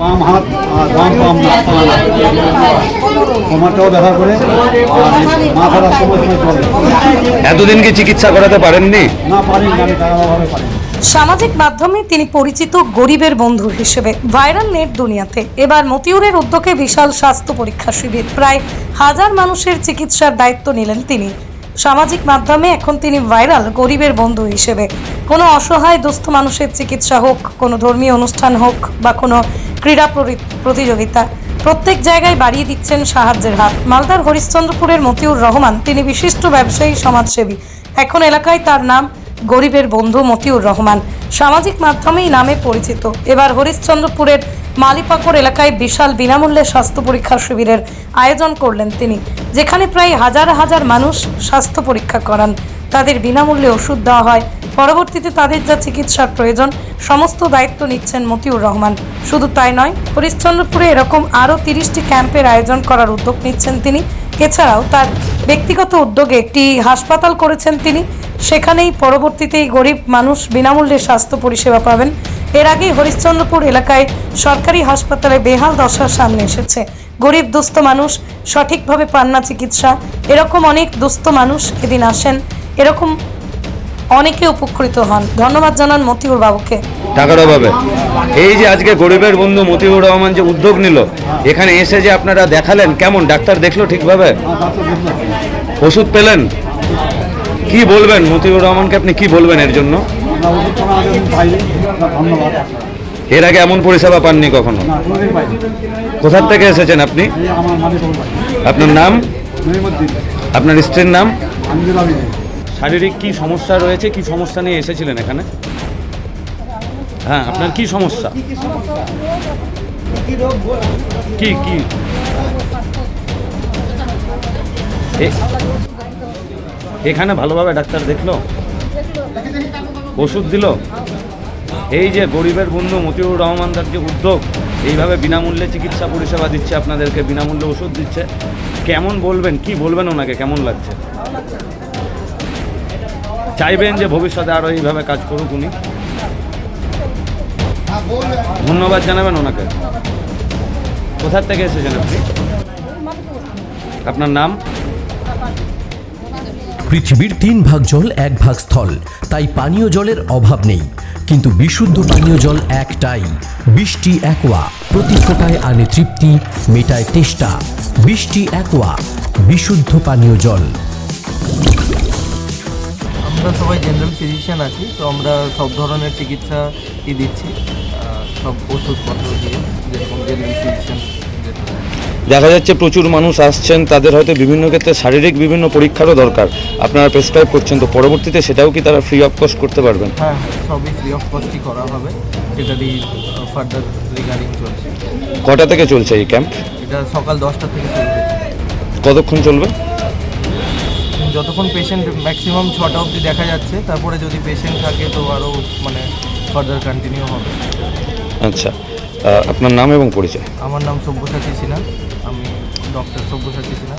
পাম হাত আর বাম পাম না কোমরটাও ব্যথা করে আর মাথাটা সময় সময় চলে। এতদিন কি চিকিৎসা করাতে পারেননি? না পারি না আমি টাকাভাবে পারি সামাজিক মাধ্যমে তিনি পরিচিত গরিবের বন্ধু হিসেবে ভাইরাল নেট দুনিয়াতে। এবার মতিউরের উদ্যোগে বিশাল স্বাস্থ্য পরীক্ষা শিবির। প্রায় হাজার মানুষের চিকিৎসার দায়িত্ব নিলেন তিনি। সামাজিক মাধ্যমে এখন তিনি ভাইরাল গরিবের বন্ধু হিসেবে। কোনো অসহায় দুস্থ মানুষের চিকিৎসা হোক কোনো ধর্মীয় অনুষ্ঠান হোক বা কোনো ক্রীড়া প্রতিযোগিতা। প্রত্যেক জায়গায় বাড়িয়ে দিচ্ছেন সাহায্যের হাত। মালদার হরিশ্চন্দ্রপুরের মতিউর রহমান, তিনি বিশিষ্ট ব্যবসায়ী, সমাজসেবী। এখন এলাকায় তার নাম গরিবের বন্ধু মতিউর রহমান। সামাজিক মাধ্যমেই নামে পরিচিত। এবার হরিশ্চন্দ্রপুরের মালিপাকর এলাকায় বিশাল বিনামূল্যে স্বাস্থ্য পরীক্ষা শিবিরের আয়োজন করলেন তিনি, যেখানে প্রায় হাজার হাজার মানুষ স্বাস্থ্য পরীক্ষা করান। তাদের বিনামূল্যে ওষুধ দেওয়া হয়। পরবর্তীতে তাদের যা চিকিৎসার প্রয়োজন, সমস্ত দায়িত্ব নিচ্ছেন মতিউর রহমান। শুধু তাই নয়, হরিশ্চন্দ্রপুরে এরকম আরও তিরিশটি ক্যাম্পের আয়োজন করার উদ্যোগ নিচ্ছেন তিনি। এছাড়াও তার ব্যক্তিগত উদ্যোগে একটি হাসপাতাল করেছেন তিনি। সেখানেই পরবর্তীতেই গরিব মানুষ বিনামূল্যে স্বাস্থ্য পরিষেবা পাবেন। এর আগে হরিশ্চন্দ্রপুর এলাকায় সরকারি হাসপাতালে বেহাল দশার সামনে এসেছে। গরিব, দুস্থ মানুষ সঠিকভাবে পান না চিকিৎসা। এরকম অনেক দুস্থ মানুষ এদিন আসেন। এরকম অনেকে উপকৃত হন। ধন্যবাদ জানান মতিউর বাবুকে। টাকার অভাবে। এই যে আজকে গরিবের বন্ধু মতিউর রহমান যে উদ্যোগ নিল, এখানে এসে যে আপনারা দেখালেন, কেমন? ডাক্তার দেখল ঠিকভাবে? ওষুধ পেলেন? কি বলবেন মতিউর রহমানকে? আপনি কি বলবেন এর জন্য? এর আগে এমন পরিষেবা পাননি কখনো? কোথার থেকে এসেছেন আপনি? আপনার নাম? আপনার স্ত্রীর নাম? শারীরিক কি সমস্যা রয়েছে? কি সমস্যা নিয়ে এসেছিলেন এখানে? হ্যাঁ আপনার কি সমস্যা? কি কি? এখানে ভালোভাবে ডাক্তার দেখল? ওষুধ দিল? এই যে গরিবের বন্ধু মতিউর রহমান তার যে উদ্যোগ, এইভাবে বিনামূল্যে চিকিৎসা পরিষেবা দিচ্ছে আপনাদেরকে, বিনামূল্যে ওষুধ দিচ্ছে। কেমন বলবেন? কি বলবেন ওনাকে? কেমন লাগছে? চাইবেন যে ভবিষ্যতে আরও এইভাবে কাজ করুক উনি। ধন্যবাদ জানাবেন ওনাকে। কোথার থেকে এসেছেন আপনি? আপনার নাম? পৃথিবীর তিন ভাগ জল, এক ভাগ স্থল। তাই পানীয় জলের অভাব নেই। কিন্তু বিশুদ্ধ পানীয় জল একটাই। বৃষ্টি, একোয়া। প্রতি ফোটায় আনে তৃপ্তি, মেটায় তেষ্টা। বৃষ্টি, একোয়া। বিশুদ্ধ পানীয় জল। আমরা সবাই জেনারেল ফিজিশিয়ান আছি তো আমরা সব ধরনের চিকিৎসা ই দিচ্ছি সব ওষুধপত্র দিয়ে যেরকম জেনারেল ফিজিশিয়ান দেখা যাচ্ছে প্রচুর মানুষ আসছেন তাদের হয়তো বিভিন্ন ক্ষেত্রে শারীরিক বিভিন্ন পরীক্ষারও দরকার। আপনারা প্রেসক্রাইব করছেন তো পরবর্তীতে সেটাও কি তারা ফ্রি অফ কস্ট করতে পারবেন? হ্যাঁ হ্যাঁ সবই ফ্রি অফ কস্টই করা হবে সেটারই ফার্দার রিগার্ডিং চলছে। কটা থেকে চলছে এই ক্যাম্প এটা সকাল দশটা থেকে চলবে কতক্ষণ চলবে? যতক্ষণ পেশেন্ট ম্যাক্সিমাম ছটা অবধি দেখা যাচ্ছে তারপরে যদি পেশেন্ট থাকে তো আরও মানে ফার্দার কন্টিনিউ হবে। আচ্ছা আপনার নাম এবং পরিচয়? আমার নাম সব্যসাচী সিনহা আমি ডক্টর সব্যসাচী সিনহা।